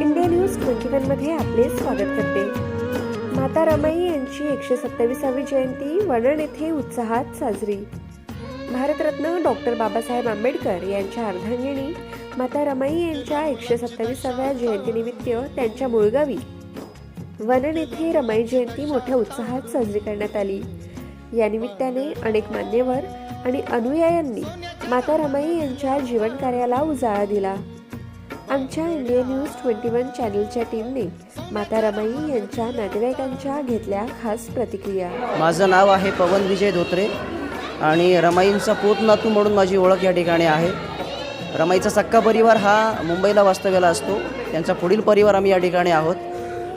India news twenty आपले स्वागत करते. माता रमाई यांची एकशे सत्तावीसावी जयंती वणण येथे उत्साहात साजरी. भारतरत्न डॉक्टर बाबासाहेब आंबेडकर यांच्या अर्धांगिणी माता रमाई यांच्या एकशे सत्तावीसाव्या जयंतीनिमित्त त्यांच्या मुळगावी. वनन येथे रमाई जयंती मोठ्या उत्साहात साजरी करण्यात आली. या निमित्ताने अनेक मान्यवर आणि अनुयायांनी माता रमाई यांच्या जीवन कार्याला उजाळा दिला. आमच्या इंडिया न्यूज ट्वेंटी वन चॅनलच्या टीमने माता रमाई यांच्या नातेवाईकांच्या घेतल्या खास प्रतिक्रिया. माझं नाव आहे पवन विजय धोत्रे आणि रमाईंचा पोतनातू म्हणून माझी ओळख या ठिकाणी आहे. रमाईचा सक्का परिवार हा मुंबईला वास्तव्याला असतो. त्यांचा पुढील परिवार आम्ही या ठिकाणी आहोत.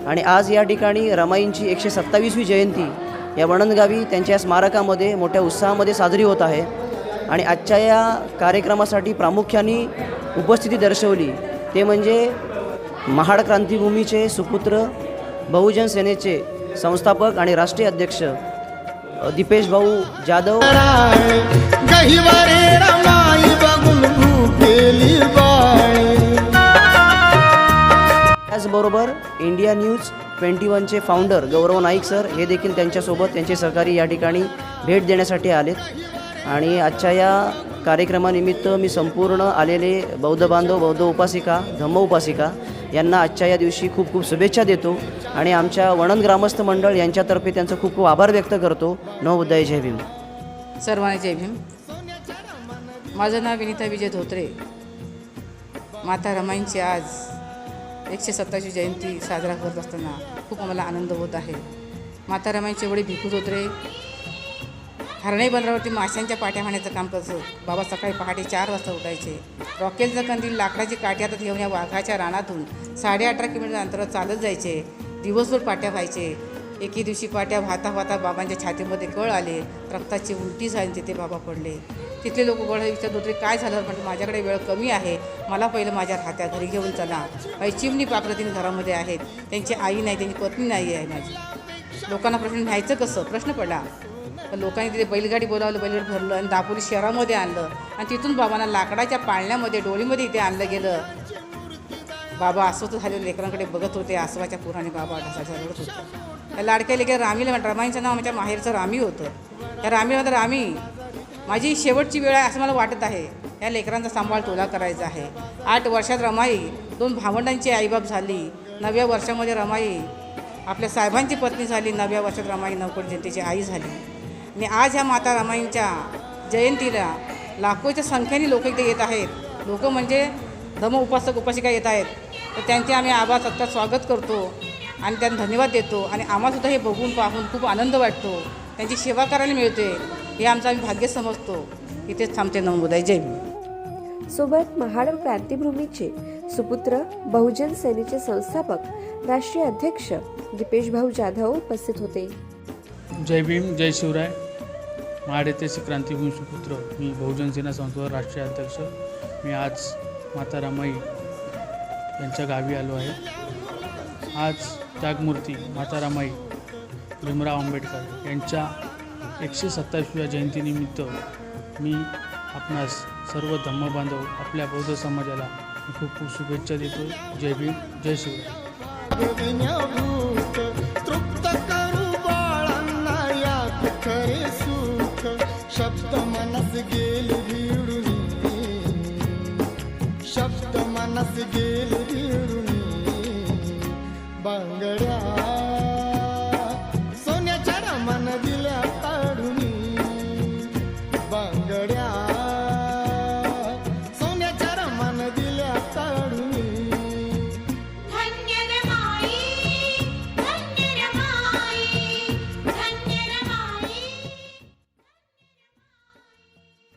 आणि आज या ठिकाणी रमाईंची एकशे सत्तावीसवी जयंती या वणंदगावी त्यांच्या स्मारकामध्ये मोठ्या उत्साहामध्ये साजरी होत आहे. आणि आजच्या या कार्यक्रमासाठी प्रामुख्याने उपस्थिती दर्शवली. ते म्हणजे महाड क्रांतीभूमीचे सुपुत्र बहुजन सेनेचे संस्थापक आणि राष्ट्रीय अध्यक्ष दीपेश भाऊ जाधव. इंडिया न्यूज ट्वेंटी वनचे फाउंडर गौरव नाईक सर हे देखील त्यांच्यासोबत त्यांचे सहकारी या ठिकाणी भेट देण्यासाठी आलेत. आणि आजच्या या कार्यक्रमानिमित्त मी संपूर्ण आलेले बौद्ध बांधव बौद्ध उपासिका धम्म उपासिका यांना आजच्या या दिवशी खूप खूप शुभेच्छा देतो आणि आमच्या वणन ग्रामस्थ मंडळ यांच्यातर्फे त्यांचं खूप खूप आभार व्यक्त करतो. नवबुद्धाय जय भीम. सर्वांना जय भीम. माझं नाव विनीता विजय धोत्रे. माता रमाईंची आज एकशे सत्ताची जयंती साजरा करत असताना खूप आम्हाला आनंद होत आहे. माता रमाईंचे वडील भिकू धोत्रे हरणे बंदरावरती माशांच्या पाट्या हाण्याचं काम करतो बाबा सकाळी पहाटे चार वाजता उठायचे. रॉकेलचं कंदील लाकडाची काठी हातात घेऊन या वाघाच्या रानातून साडे अठरा किलोमीटर अंतरावर चालत जायचे. दिवसभर पाट्या व्हायचे. एके दिवशी पाट्या वाहता वाहता बाबांच्या छातीमध्ये कळ आले. रक्ताची उलटी झाली तिथे बाबा पडले. तिथले लोक गोळा विचारत होते काय झालं? म्हणजे माझ्याकडे वेळ कमी आहे. मला पहिलं माझ्या राहत्या घरी घेऊन चला. माझी चिमणी पाखरं घरामध्ये आहेत. त्यांची आई नाही त्यांची पत्नी नाही आहे माझी. लोकांना प्रश्न न्यायचं कसं? प्रश्न पडला. पण लोकांनी तिथे बैलगाडी बोलावलं बैलगाडी भरलं आणि दापोली शहरामध्ये आणलं. आणि तिथून बाबांना लाकडाच्या पाळण्यामध्ये डोळीमध्ये इथे आणलं गेलं. बाबा अस्वस्थ झालेल्या लेकरांकडे बघत होते आसवाच्या पुराने बाबा ढसाच्या रडत होते. त्या लाडक्या लेकर रामीला म्हणतात रामाईंचं नाव माझ्या माहेरचं रामी होतं. त्या रामीला म्हणतात रामी माझी शेवटची वेळ आहे असं मला वाटत आहे. या लेकरांचा सांभाळ तुला करायचा आहे. आठ वर्षात रमाई दोन भावंडांची आईबाप झाली. नव्या वर्षामध्ये रमाई आपल्या साहेबांची पत्नी झाली. नव्या वर्षात रमाई नवकोट जनतेची आई झाली. आणि आज ह्या माता रमाईंच्या जयंतीला लाखोच्या संख्येने लोक इथे येत आहेत. लोक म्हणजे धम उपासक उपासिका येत आहेत. तर त्यांचे आम्ही आभार सत्कार स्वागत करतो आणि त्यांना धन्यवाद देतो. आणि आम्हालासुद्धा हे बघून पाहून खूप आनंद वाटतो. त्यांची सेवा करायला मिळते हे आमचं आम्ही भाग्य समजतो. इथेच थांबते नवमुदाय जय भीम. सोबत महाड क्रांतीभूमीचे सुपुत्र बहुजन सेनेचे संस्थापक राष्ट्रीय अध्यक्ष दीपेश भाऊ जाधव उपस्थित होते. जय भीम जय शिवराय. महाड येथे श्री क्रांतीभूमी सुपुत्र मी बहुजन सेना संस्थेचा राष्ट्रीय अध्यक्ष. मी आज माता रमाई यांच्या गावी आलो आहे. आज त्यागमूर्ती माताराई भीमराव आंबेडकर यांच्या एकशे सत्तावीसव्या जयंतीनिमित्त मी आपणास सर्व धम्मबांधव आपल्या बौद्ध समाजाला खूप खूप शुभेच्छा देतो. जय भीम जय शिवराय तृप्त करू बाळांना खरे सुख शब्द मनस गेल भिडून शब्द मनस गेल भिडून बांगड्या